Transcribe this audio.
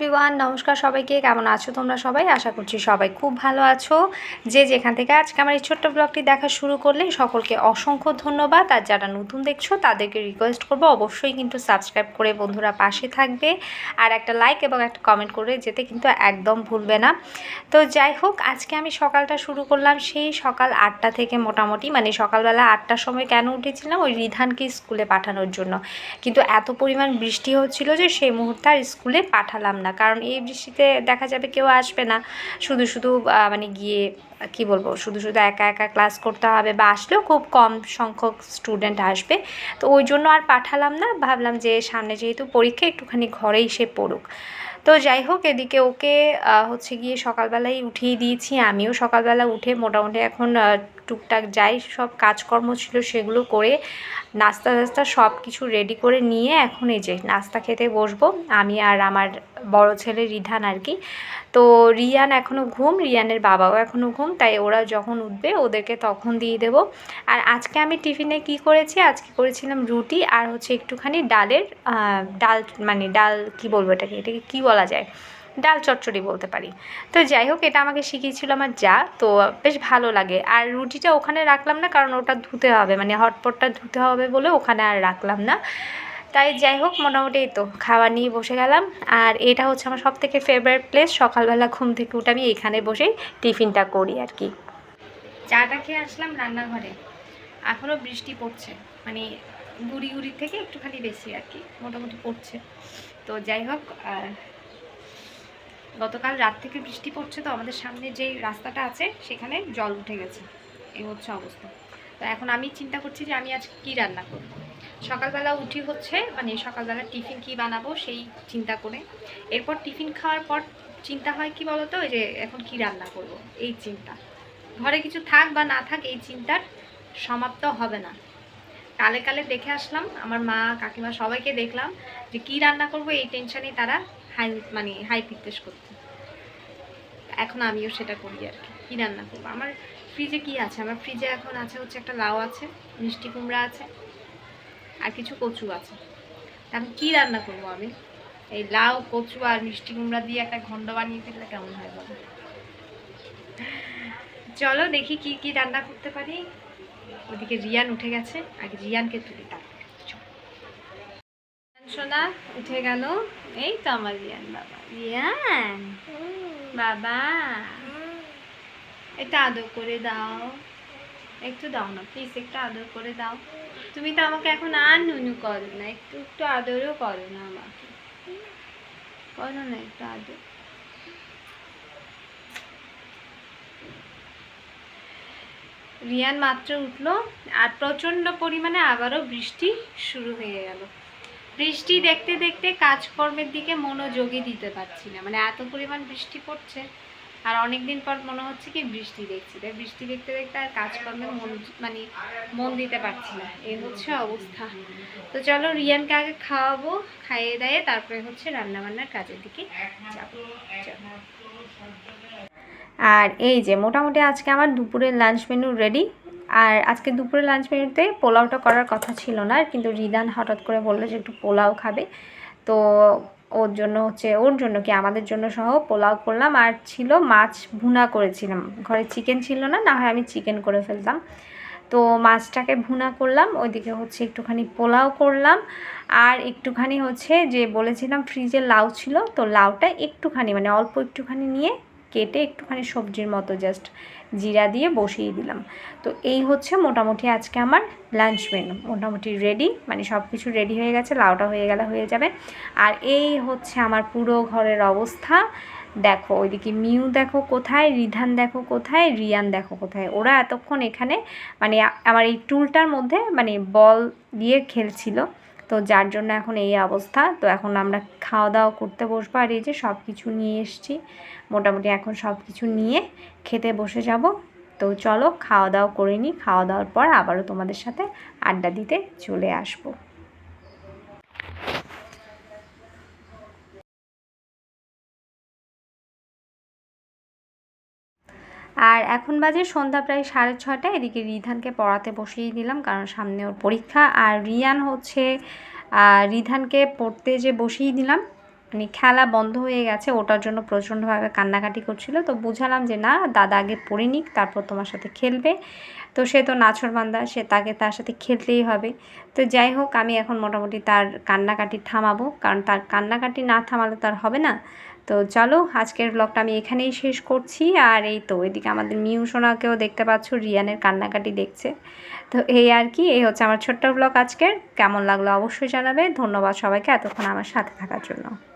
Everyone নমস্কার সবাইকে, কেমন আছো তোমরা সবাই? আশা করছি সবাই খুব ভালো আছো। যে যেখান থেকে আজকে আমার এই ছোট্ট ব্লগটি দেখা শুরু করলে সকলকে অসংখ্য ধন্যবাদ। আর যারা নতুন দেখছ, তাদেরকে রিকোয়েস্ট করব, অবশ্যই কিন্তু সাবস্ক্রাইব করে বন্ধুরা পাশে থাকবে। আর একটা লাইক এবং একটা কমেন্ট করে যেতে কিন্তু একদম ভুলবে না। তো যাই হোক, আজকে আমি সকালটা শুরু করলাম সেই সকাল আটটা থেকে মোটামুটি মানে সকালবেলা আটটার সময় কেন উঠেছিলাম? ওই রিধানকে স্কুলে পাঠানোর জন্য। কিন্তু এত পরিমাণ বৃষ্টি হচ্ছিল যে সেই মুহূর্তে আর স্কুলে পাঠালাম না। কারণ এই বৃষ্টিতে দেখা যাবে কেউ আসবে না। শুধু শুধু মানে গিয়ে, কি বলব, শুধু শুধু একা একা ক্লাস করতে হবে বা আসলেও খুব কম সংখ্যক স্টুডেন্ট আসবে। তো ওই জন্য আর পাঠালাম না। ভাবলাম যে সামনে যেহেতু পরীক্ষা, একটুখানি ঘরেই সে পড়ুক। তো যাই হোক, এদিকে ওকে হচ্ছে গিয়ে সকালবেলায় উঠিয়ে দিয়েছি। আমিও সকালবেলা উঠে মোটামুটি এখন টুকটাক যাই, সব কাজকর্ম ছিল সেগুলো করে নাস্তা টাস্তা সব কিছু রেডি করে নিয়ে এখন এই যে নাস্তা খেতে বসবো। আমি আর আমার বড় ছেলে রিধান আর কি। তো রিয়ান এখনও ঘুম, রিয়ানের বাবাও এখনও ঘুম, তাই ওরা যখন উঠবে ওদেরকে তখন দিয়ে দেব। আর আজকে আমি টিফিনে কি করেছি? আজকে করেছিলাম রুটি আর হচ্ছে একটুখানি ডালের ডাল মানে ডাল কি বলব এটাকে? এটাকে কী বলা যায়? ডাল চচ্চড়ি বলতে পারি। তো যাই হোক, এটা আমাকে শিখিয়েছিল আমার যা, তো বেশ ভালো লাগে। আর রুটিটা ওখানে রাখলাম না, কারণ ওটা ধুতে হবে মানে হটপটটা ধুতে হবে বলে ওখানে আর রাখলাম না। তাই যাই হোক, মোটামুটি তো খাওয়া নিয়ে বসে গেলাম। আর এটা হচ্ছে আমার সব থেকে ফেভারিট প্লেস সকালবেলা ঘুম থেকে উঠে আমি এখানে বসেই টিফিনটা করি আর কি। চাটা খেয়ে আসলাম রান্নাঘরে। এখনও বৃষ্টি পড়ছে। মানে গুড়ি গুড়ি থেকে একটুখানি বেশি আর কি, মোটামুটি পড়ছে। তো যাই হোক, আর গতকাল রাত থেকে বৃষ্টি পড়ছে তো আমাদের সামনে যে রাস্তাটা আছে, সেখানে জল উঠে গেছে। এই হচ্ছে অবস্থা। তো এখন আমি চিন্তা করছি যে আমি আজ কি রান্না করব। সকালবেলা উঠি হচ্ছে মানে সকালবেলা টিফিন কি বানাবো সেই চিন্তা করে। এরপর টিফিন খাওয়ার পর চিন্তা হয় কি বলতো ওই যে এখন কি রান্না করব, এই চিন্তা। ঘরে কিছু থাক বা না থাক, এই চিন্তার সমাপ্ত হবে না। কালে কালে দেখে আসলাম, আমার মা, কাকিমা সবাইকে দেখলাম যে কি রান্না করব, এই টেনশনেই তারা হাই মানে হাই পিত্তেস করতে এখন আমিও সেটা করি আর কি, কী রান্না করব। আমার ফ্রিজে কি আছে? আমার ফ্রিজে এখন আছে হচ্ছে একটা লাউ আছে, মিষ্টি কুমড়া আছে, আর কিছু কচু আছে। আমি কী রান্না করব আমি? এই লাউ, কচু আর মিষ্টি কুমড়া দিয়ে একটা ঘন্ট বানিয়ে ফেললে কেমন হয় বলো? চলো দেখি কি কি রান্না করতে পারি। ওদিকে রিয়ান উঠে গেছে। আগে রিয়ানকে তুলি। রিয়ান সোনা উঠে গেল। এই তো আমার রিয়ান বাবা। রিয়ান, বাবা। একটু আদর করে দাও। একটু দাও না প্লিজ একটু আদর করে দাও। তুমি তো আমাকে এখন আর নুনু করো না, একটু একটু আদরও করো না আমাকে। করো না একটু আদর। রিয়ান মাত্র উঠল আর প্রচণ্ড পরিমাণে আবারও বৃষ্টি শুরু হয়ে গেল। বৃষ্টি দেখতে দেখতে কাজকর্মের দিকে মনোযোগই দিতে পারছি না মানে এত পরিমাণ বৃষ্টি পড়ছে। আর অনেক দিন পর মনে হচ্ছে কি বৃষ্টি দেখছি। তাই বৃষ্টি দেখতে দেখতে আর কাজকর্মে মন মানে মন দিতে পারছি না। এই হচ্ছে অবস্থা। তো চলো রিয়ানকে আগে খাওয়াবো, খাইয়ে দাইয়ে তারপরে হচ্ছে রান্নাবান্নার কাজের দিকে যাব। আর এই যে মোটামুটি আজকে আমার দুপুরের লাঞ্চ মেনু রেডি আর আজকে দুপুরের লাঞ্চ মেনুতে পোলাওটা করার কথা ছিল না, কিন্তু রিদান হঠাৎ করে বলল যে একটু পোলাও খাবে। তো ওর জন্য হচ্ছে, ওর জন্য কি আমাদের জন্য সহ পোলাও করলাম। আর ছিল মাছ ভুনা করেছিলাম। ঘরে চিকেন ছিল না না হয় আমি চিকেন করে ফেলতাম। তো মাছটাকে ভুনা করলাম, ওইদিকে হচ্ছে একটুখানি পোলাও করলাম। আর একটুখানি হচ্ছে যে বলেছিলাম ফ্রিজে লাউ ছিল, তো লাউটা একটুখানি মানে অল্প একটুখানি নিয়ে কেটে একটুখানি সবজির মতো জাস্ট জিরা দিয়ে বসিয়ে দিলাম। তো এই হচ্ছে মোটামুটি আজকে আমার লাঞ্চ মেনু মোটামুটি রেডি মানে সব কিছু রেডি হয়ে গেছে, লাউটা হয়ে গেলে হয়ে যাবে। আর এই হচ্ছে আমার পুরো ঘরের অবস্থা। দেখো, ওইদিকে মিউ দেখো কোথায়, রিধান দেখো কোথায়, রিয়ান দেখো কোথায়। ওরা এতক্ষণ এখানে মানে আমার এই টুলটার মধ্যে মানে বল দিয়ে খেলছিল। তো যার জন্য এখন এই অবস্থা। তো এখন আমরা খাওয়া দাওয়া করতে বসবো আর এই যে সব কিছু নিয়ে এসছি। মোটামুটি এখন সব কিছু নিয়ে খেতে বসে যাব। তো চলো খাওয়া দাওয়া করে নিই। খাওয়া দাওয়ার পর আবারও তোমাদের সাথে আড্ডা দিতে চলে আসব। আর এখন বাজে সন্ধ্যা প্রায় সাড়ে ছটা এদিকে রিধানকে পড়াতে বসিয়ে দিলাম কারণ সামনে ওর পরীক্ষা। আর রিয়ান হচ্ছে রিধানকে পড়তে যে বসিয়ে দিলাম মানে খেলা বন্ধ হয়ে গেছে, ওটার জন্য প্রচণ্ডভাবে কান্নাকাটি করছিল। তো বুঝালাম যে না, দাদা আগে পড়ে নিক, তারপর তোমার সাথে খেলবে। তো সে তো নাছর বান্দা, সে তাকে তার সাথে খেলতেই হবে। তো যাই হোক, আমি এখন মোটামুটি তার কান্নাকাটি থামাবো, কারণ তার কান্নাকাটি না থামালে তার হবে না। তো চলো, আজকের ব্লগটা আমি এখানেই শেষ করছি। আর এই তো, এদিকে আমাদের মিউ সোনাকেও দেখতে পাচ্ছ, রিয়ানের কান্নাকাটি দেখছে। তো এই আর কি, এই হচ্ছে আমার ছোট্ট ব্লগ আজকের। কেমন লাগল অবশ্যই জানাবে। ধন্যবাদ সবাইকে এতক্ষণ আমার সাথে থাকার জন্য।